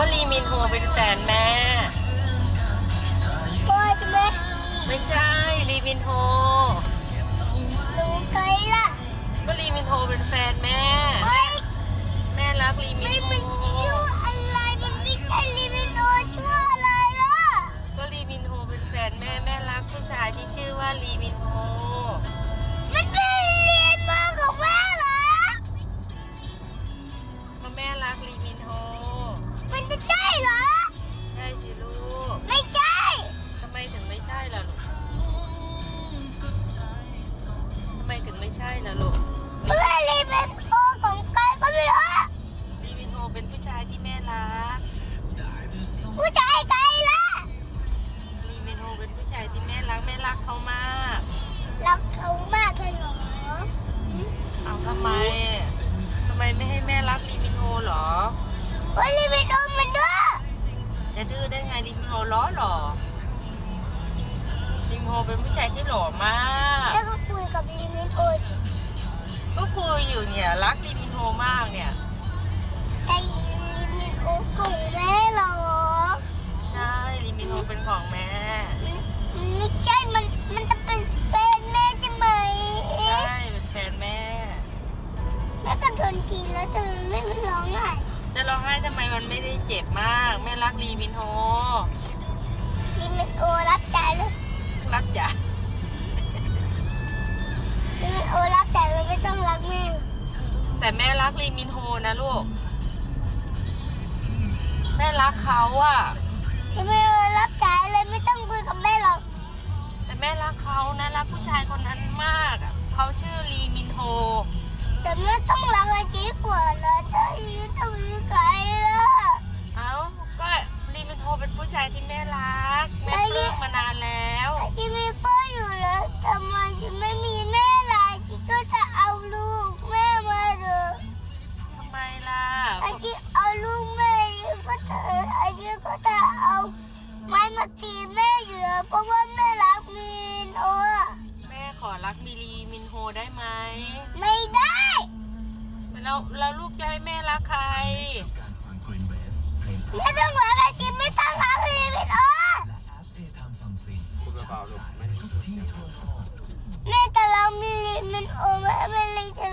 ก็ลีมินโฮเป็นแฟนแม่พ่อใช่ไหมไม่ใช่ลีมินโฮรู้ไกลล่ะก็ลีมินโฮเป็นแฟนแม่เฮ้ยแม่รักลีมิไม่นโฮมันชื่ออะไรมันไม่ใช่ลิมิโนชื่ออะไรล่ะก็ลีมินโฮเป็นแฟนแม่แม่รักผู้ชายที่ชื่อว่าลีมินโฮ ไมถึงไม่ใช่ล่ะลูกเพื่อนลิมิโอของใครก็ไม่รู้ลีมินโฮเป็นผู้ชายที่แม่รักผู้ชายใครล่ะลีมินโฮเป็นผู้ชายที่แม่รักแม่รักเขามากรักเขามากเลยเหรอเอาทำไมทำไมไม่ให้แม่รักลีมินโฮเหรอเฮ้ยลิมิโอมันด้วยจะดื้อได้ไงลีมินโฮล้อหรอลีมินโฮเป็นผู้ชายที่หล่อมาก แล้วก็คุยกับ ใช่มันมันจะเป็นแฟนแม่ใช่ไหมใช่เป็นแฟนแม่ แม่ก็โดนทีแล้วแต่มันไม่เป็นร้องไห้จะร้องไห้ทำไมมันไม่ได้เจ็บมาก แม่รักลีมินโฮลิมิโอรับใจเลยรักจ๋าลิมิโอรับใจเลยไม่ต้องรักแม่แต่แม่รักลีมินโฮนะลูก แม่รักเขาอะลิมิโอรับใจเลยไม่ต้อง แต่แม่รักเขานะรักผู้ชายคนนั้นมากอะเขาชื่อลีมินโฮ แต่แม่ต้องรักไอ้จีกว่านะจะอีต้องอีไกลล่ะเอ้าก็ลีมินโฮเป็นผู้ชายที่แม่รัก แม่ปลื้มมานานแล้วไอ้จีมีพ่ออยู่แล้วทำไมจีไม่มีแม่ล่ะจีก็จะเอาลูกแม่มาเถอะทำไมล่ะไอ้จีเอาลูกแม่ก็จะไอ้จีก็จะเอาไม้มาตีแม่อยู่แล้วเพราะว่าแม่รักมีนโออะ แม่ขอ รักมีลีมินโฮได้ไหมไม่ได้ แล้วแล้วลูกจะให้แม่รักใครไม่ต้องรักไอ้จีไม่ต้องรักเลยมินโอพูดเบาๆลูกไม่ได้ยินเสียงแม่จะรักมีลีมินโอแม่ไม่เลยจะ